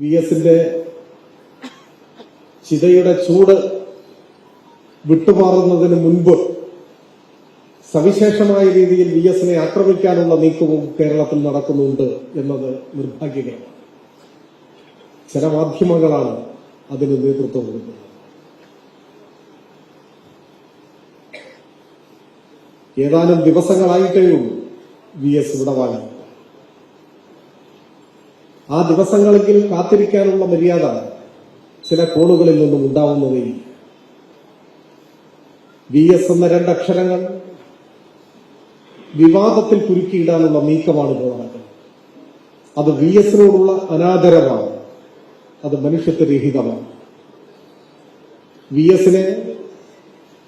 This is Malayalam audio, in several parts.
വി എസിന്റെ ചിതയുടെ ചൂട് വിട്ടുമാറുന്നതിന് മുൻപ് സവിശേഷമായ രീതിയിൽ വി എസിനെ ആക്രമിക്കാനുള്ള നീക്കവും കേരളത്തിൽ നടക്കുന്നുണ്ട് എന്നത് നിർഭാഗ്യകരമാണ്. ചില മാധ്യമങ്ങളാണ് അതിന് നേതൃത്വം കൊടുക്കുന്നത്. ഏതാനും ദിവസങ്ങളായിട്ടേ ഉള്ളൂ വി എസ് ഇവിടെ വാങ്ങി ആ ദിവസങ്ങളെങ്കിൽ കാത്തിരിക്കാനുള്ള മര്യാദ ചില കോണുകളിൽ നിന്നും ഉണ്ടാവുന്നതേയില്ല വി എസ് എന്ന രണ്ടക്ഷരങ്ങൾ വിവാദത്തിൽ കുരുക്കിയിടാനുള്ള നീക്കമാണ് ഇപ്പോൾ നടക്കുന്നത്. അത് വി എസിനോടുള്ള അനാദരമാണ് അത് മനുഷ്യത്വരഹിതമാണ്. വി എസിനെ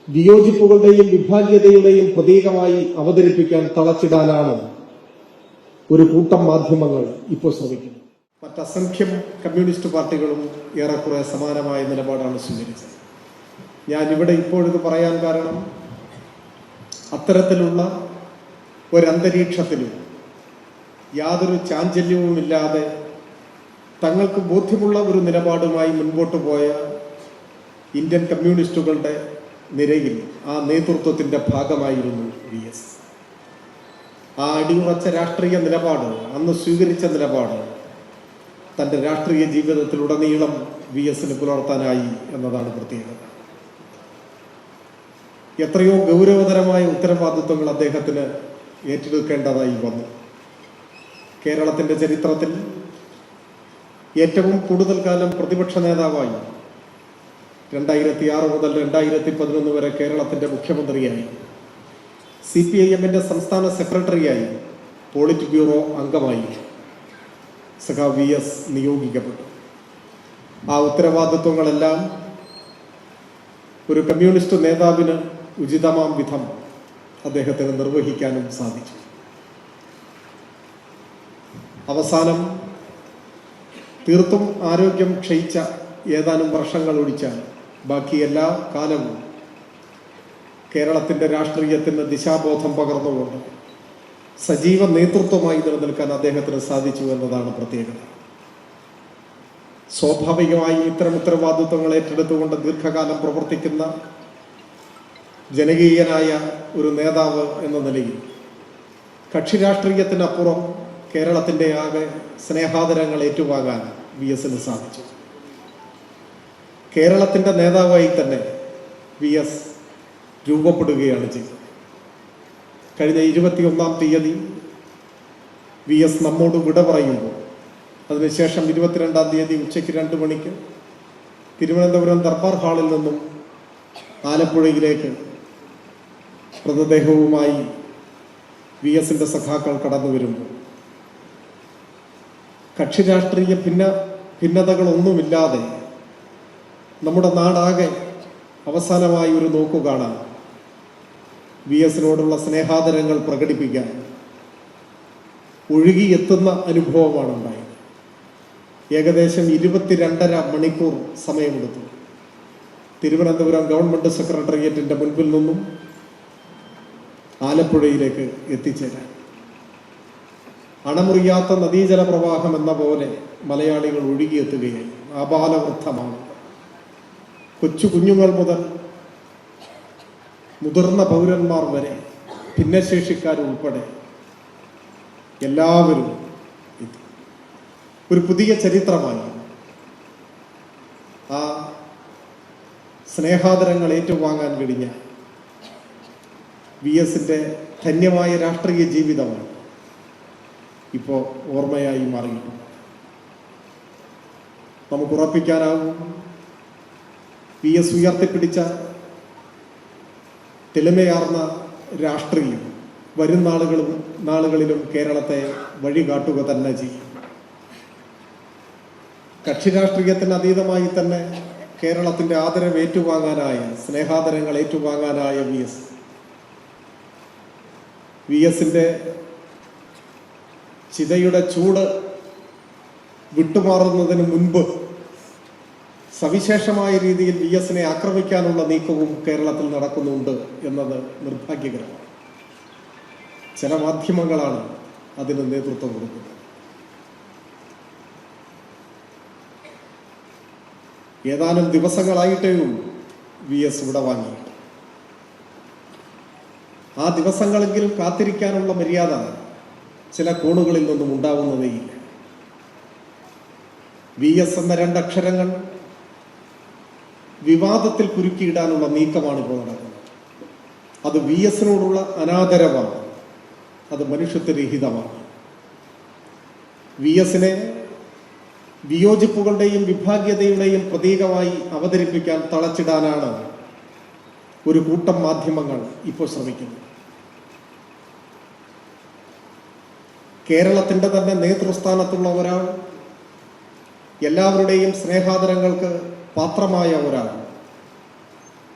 വിയോജിപ്പുകളുടെയും വിഭാഗ്യതയുടെയും പ്രതീകമായി അവതരിപ്പിക്കാൻ തളച്ചിടാനാണ് ഒരു കൂട്ടം മാധ്യമങ്ങൾ ഇപ്പോൾ ശ്രമിക്കുന്നത്. മറ്റസംഖ്യം കമ്മ്യൂണിസ്റ്റ് പാർട്ടികളും ഏറെക്കുറെ സമാനമായ നിലപാടാണ് സ്വീകരിച്ചത്. ഞാൻ ഇവിടെ ഇപ്പോഴിത് പറയാൻ കാരണം അത്തരത്തിലുള്ള ഒരന്തരീക്ഷത്തിലും യാതൊരു ചാഞ്ചല്യവുമില്ലാതെ തങ്ങൾക്ക് ബോധ്യമുള്ള ഒരു നിലപാടുമായി മുൻപോട്ട് പോയ ഇന്ത്യൻ കമ്മ്യൂണിസ്റ്റുകളുടെ നിരയിൽ ആ നേതൃത്വത്തിന്റെ ഭാഗമായിരുന്നു വി എസ്. ആ അടിയുറച്ച രാഷ്ട്രീയ നിലപാട് അന്ന് സ്വീകരിച്ച നിലപാട് തന്റെ രാഷ്ട്രീയ ജീവിതത്തിലുടനീളം വി എസിന് പുലർത്താനായി എന്നതാണ് പ്രത്യേകത. എത്രയോ ഗൗരവതരമായ ഉത്തരവാദിത്വങ്ങൾ അദ്ദേഹത്തിന് ഏറ്റെടുക്കേണ്ടതായി വന്നു. കേരളത്തിന്റെ ചരിത്രത്തിൽ ഏറ്റവും കൂടുതൽ കാലം പ്രതിപക്ഷ നേതാവായി രണ്ടായിരത്തി ആറ് മുതൽ രണ്ടായിരത്തി പതിനൊന്ന് വരെ കേരളത്തിന്റെ മുഖ്യമന്ത്രിയായി. സി പി ഐ എമ്മിന്റെ സംസ്ഥാന സെക്രട്ടറിയായി പോളിറ്റ് ബ്യൂറോ അംഗമായി. സഖാ വി എസ് നിയോഗിക്കപ്പെട്ടു. ആ ഉത്തരവാദിത്വങ്ങളെല്ലാം ഒരു കമ്മ്യൂണിസ്റ്റ് നേതാവിന് ഉചിതമാം വിധം അദ്ദേഹത്തിന് നിർവഹിക്കാനും സാധിച്ചു. അവസാനം തീർത്തും ആരോഗ്യം ക്ഷയിച്ച ഏതാനും വർഷങ്ങൾ ഒഴിച്ചാൽ ബാക്കി എല്ലാ കാലവും കേരളത്തിന്റെ രാഷ്ട്രീയത്തിന് ദിശാബോധം പകർന്നുകൊണ്ട് സജീവ നേതൃത്വമായി നിലനിൽക്കാൻ അദ്ദേഹത്തിന് സാധിച്ചു എന്നതാണ് പ്രത്യേകത. സ്വാഭാവികമായി ഇത്തരം ഉത്തരവാദിത്വങ്ങൾ ഏറ്റെടുത്തുകൊണ്ട് ദീർഘകാലം പ്രവർത്തിക്കുന്ന ജനകീയനായ ഒരു നേതാവ് എന്ന നിലയിൽ കക്ഷി രാഷ്ട്രീയത്തിനപ്പുറം കേരളത്തിന്റെ ആകെ സ്നേഹാദരങ്ങൾ ഏറ്റുവാങ്ങാൻ വി എസിന് സാധിച്ചു. കേരളത്തിന്റെ നേതാവായി തന്നെ വി എസ് രൂപപ്പെടുകയാണ് ചെയ്തത്. കഴിഞ്ഞ ഇരുപത്തിയൊന്നാം തീയതി വി എസ് നമ്മോട് വിട പറയുമ്പോൾ അതിനുശേഷം ഇരുപത്തിരണ്ടാം തീയതി ഉച്ചയ്ക്ക് രണ്ട് മണിക്ക് തിരുവനന്തപുരം ദർബാർ ഹാളിൽ നിന്നും ആലപ്പുഴയിലേക്ക് മൃതദേഹവുമായി വി എസിന്റെ സഖാക്കൾ കടന്നു വരുമ്പോൾ കക്ഷി രാഷ്ട്രീയ ഭിന്ന ഭിന്നതകളൊന്നുമില്ലാതെ നമ്മുടെ നാടാകെ അവസാനമായി ഒരു നോക്കു കാണാൻ വി എസിനോടുള്ള സ്നേഹാദരങ്ങൾ പ്രകടിപ്പിക്കാൻ ഒഴുകിയെത്തുന്ന അനുഭവമാണ് ഉണ്ടായത് ഏകദേശം ഇരുപത്തിരണ്ടര മണിക്കൂർ സമയമെടുത്തു. തിരുവനന്തപുരം ഗവൺമെന്റ് സെക്രട്ടേറിയറ്റിന്റെ മുൻപിൽ നിന്നും ആലപ്പുഴയിലേക്ക് എത്തിച്ചേരാൻ. അണമുറിയാത്ത നദീജല പ്രവാഹം എന്ന പോലെ മലയാളികൾ ഒഴുകിയെത്തുകയായി ആപാലവൃദ്ധമാണ് കൊച്ചു കുഞ്ഞുങ്ങൾ മുതൽ മുതിർന്ന പൗരന്മാർ വരെ ഭിന്നശേഷിക്കാരുൾപ്പെടെ എല്ലാവരും ഒരു പുതിയ ചരിത്രമായി ആ സ്നേഹാദരങ്ങൾ ഏറ്റുവാങ്ങാൻ കഴിഞ്ഞ വി എസിന്റെ ധന്യമായ രാഷ്ട്രീയ ജീവിതമാണ് ഇപ്പോൾ ഓർമ്മയായി മാറിയിട്ടുണ്ട് നമുക്ക് ഉറപ്പിക്കാനാവും വി എസ് ഉയർത്തിപ്പിടിച്ച തെളിമയാർന്ന രാഷ്ട്രീയം വരും നാളുകളും നാളുകളിലും കേരളത്തെ വഴികാട്ടുക തന്നെ ചെയ്യും. കക്ഷി രാഷ്ട്രീയത്തിന് അതീതമായി തന്നെ കേരളത്തിന്റെ ആദരവ് ഏറ്റുവാങ്ങാനായ സ്നേഹാദരങ്ങൾ ഏറ്റുവാങ്ങാനായ വി എസ്. വി എസിന്റെ ചിതയുടെ ചൂട് വിട്ടുമാറുന്നതിന് മുൻപ് സവിശേഷമായ രീതിയിൽ വി എസിനെ ആക്രമിക്കാനുള്ള നീക്കവും കേരളത്തിൽ നടക്കുന്നുണ്ട് എന്നത് നിർഭാഗ്യകരമാണ്. ചില മാധ്യമങ്ങളാണ് അതിന് നേതൃത്വം കൊടുക്കുന്നത്. ഏതാനും ദിവസങ്ങളായിട്ടേ ഉള്ളൂ വി എസ് ഇവിടെ ആ ദിവസങ്ങളെങ്കിലും കാത്തിരിക്കാനുള്ള മര്യാദ ചില കോണുകളിൽ നിന്നും ഉണ്ടാവുന്നതേയില്ല. വി എസ് എന്ന രണ്ടക്ഷരങ്ങൾ വിവാദത്തിൽ കുരുക്കിയിടാനുള്ള നീക്കമാണ് ഇപ്പോൾ നടക്കുന്നത്. അത് വി എസിനോടുള്ള അനാദരവാണ്. അത് മനുഷ്യത്വരഹിതമാണ്. വി എസിനെ വിയോജിപ്പുകളുടെയും വിഭാഗീയതയുടെയും പ്രതീകമായി അവതരിപ്പിക്കാൻ തളച്ചിടാനാണ് ഒരു കൂട്ടം മാധ്യമങ്ങൾ ഇപ്പോൾ ശ്രമിക്കുന്നത്. കേരളത്തിന്റെ തന്നെ നേതൃസ്ഥാനത്തുള്ള ഒരാൾ എല്ലാവരുടെയും സ്നേഹാദരങ്ങൾക്ക് പാത്രമായ ഒരാൾ.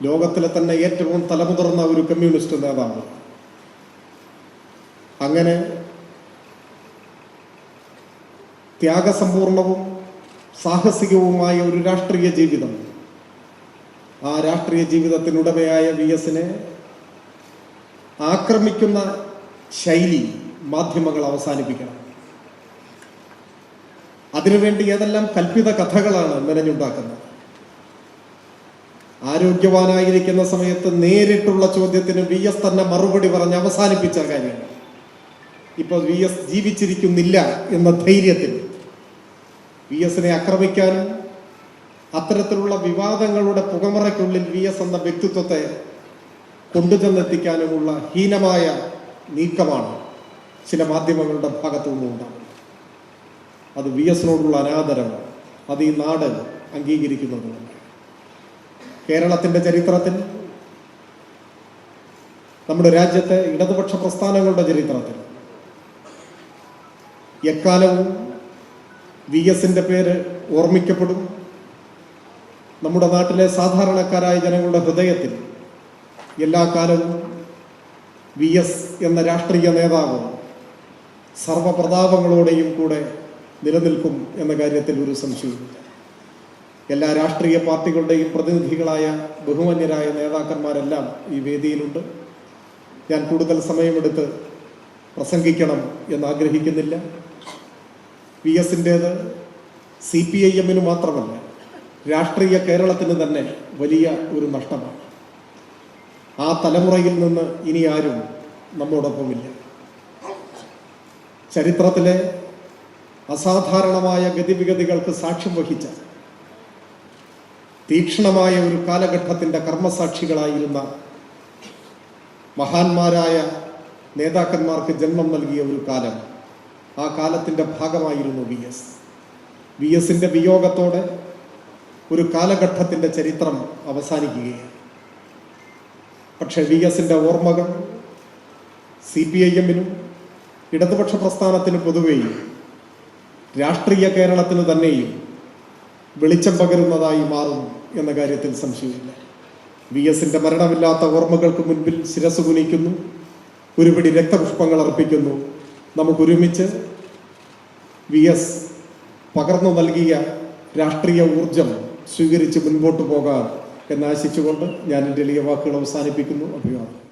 ലോകത്തിലെ തന്നെ ഏറ്റവും തലമുതിർന്ന ഒരു കമ്മ്യൂണിസ്റ്റ് നേതാവ്. അങ്ങനെ ത്യാഗസമ്പൂർണവും സാഹസികവുമായ ഒരു രാഷ്ട്രീയ ജീവിതം. ആ രാഷ്ട്രീയ ജീവിതത്തിനുടമയായ വി എസിനെ ആക്രമിക്കുന്ന ശൈലി മാധ്യമങ്ങൾ അവസാനിപ്പിക്കണം. അതിനുവേണ്ടി ഏതെല്ലാം കൽപ്പിത കഥകളാണ് മെനഞ്ഞുണ്ടാക്കുന്നത്. ആരോഗ്യവാനായിരിക്കുന്ന സമയത്ത് നേരിട്ടുള്ള ചോദ്യത്തിന് വി എസ് തന്നെ മറുപടി പറഞ്ഞ് അവസാനിപ്പിച്ച കാര്യമാണ്. ഇപ്പോൾ വി എസ് ജീവിച്ചിരിക്കുന്നില്ല എന്ന ധൈര്യത്തിൽ വി എസിനെ ആക്രമിക്കാനും അത്തരത്തിലുള്ള വിവാദങ്ങളുടെ പുകമറയ്ക്കുള്ളിൽ വി എസ് എന്ന വ്യക്തിത്വത്തെ കൊണ്ടുചെന്നെത്തിക്കാനുമുള്ള ഹീനമായ നീക്കമാണ് ചില മാധ്യമങ്ങളുടെ ഭാഗത്തു നിന്നുണ്ടാകുന്നത്. അത് വി എസിനോടുള്ള അനാദരമാണ് അത് ഈ നാട് അംഗീകരിക്കുന്നതുമാണ് കേരളത്തിന്റെ ചരിത്രത്തിൽ നമ്മുടെ രാജ്യത്തെ ഇടതുപക്ഷ പ്രസ്ഥാനങ്ങളുടെ ചരിത്രത്തിൽ. എക്കാലവും വി എസിന്റെ പേര് ഓർമ്മിക്കപ്പെടും. നമ്മുടെ നാട്ടിലെ സാധാരണക്കാരായ ജനങ്ങളുടെ ഹൃദയത്തിൽ എല്ലാ കാലവും വി എസ് എന്ന രാഷ്ട്രീയ നേതാവ് സർവപ്രതാപങ്ങളോടെയും കൂടെ നിലനിൽക്കും എന്ന കാര്യത്തിൽ ഒരു സംശയവുമില്ല. എല്ലാ രാഷ്ട്രീയ പാർട്ടികളുടെയും പ്രതിനിധികളായ ബഹുമാന്യരായ നേതാക്കന്മാരെല്ലാം ഈ വേദിയിലുണ്ട്. ഞാൻ കൂടുതൽ സമയമെടുത്ത് പ്രസംഗിക്കണം എന്ന് ആഗ്രഹിക്കുന്നില്ല വി എസിന്റേത് സി പി ഐ എമ്മിന് മാത്രമല്ല രാഷ്ട്രീയ കേരളത്തിന് തന്നെ വലിയ ഒരു നഷ്ടമാണ്. ആ തലമുറയിൽ നിന്ന് ഇനി ആരും നമ്മോടൊപ്പമില്ല. ചരിത്രത്തിലെ അസാധാരണമായ ഗതിവിഗതികൾക്ക് സാക്ഷ്യം വഹിച്ച തീക്ഷ്ണമായ ഒരു കാലഘട്ടത്തിന്റെ കർമ്മസാക്ഷികളായിരുന്ന മഹാന്മാരായ നേതാക്കന്മാർക്ക് ജന്മം നൽകിയ ഒരു കാലം. ആ കാലത്തിന്റെ ഭാഗമായിരുന്നു വി എസ്. വി എസിന്റെ വിയോഗത്തോടെ ഒരു കാലഘട്ടത്തിന്റെ ചരിത്രം അവസാനിക്കുകയാണ്. പക്ഷേ വി എസിന്റെ ഓർമ്മകൾ സി പി ഐ എമ്മിനും ഇടതുപക്ഷ പ്രസ്ഥാനത്തിന് പൊതുവെയും രാഷ്ട്രീയ കേരളത്തിന് തന്നെയും വെളിച്ചം പകരുന്നതായി മാറും എന്ന കാര്യത്തിൽ സംശയമില്ല. വി എസിന്റെ മരണമില്ലാത്ത ഓർമ്മകൾക്ക് മുൻപിൽ ശിരസ് കുനിക്കുന്നു. ഒരുപിടി രക്തപുഷ്പങ്ങൾ അർപ്പിക്കുന്നു. നമുക്കൊരുമിച്ച് വി എസ് പകർന്നു നൽകിയ രാഷ്ട്രീയ ഊർജം സ്വീകരിച്ച് മുൻപോട്ട് പോകാം എന്നാശിച്ചുകൊണ്ട് ഞാൻ എന്റെ എളിയ വാക്കുകൾ അവസാനിപ്പിക്കുന്നു. അഭിവാദം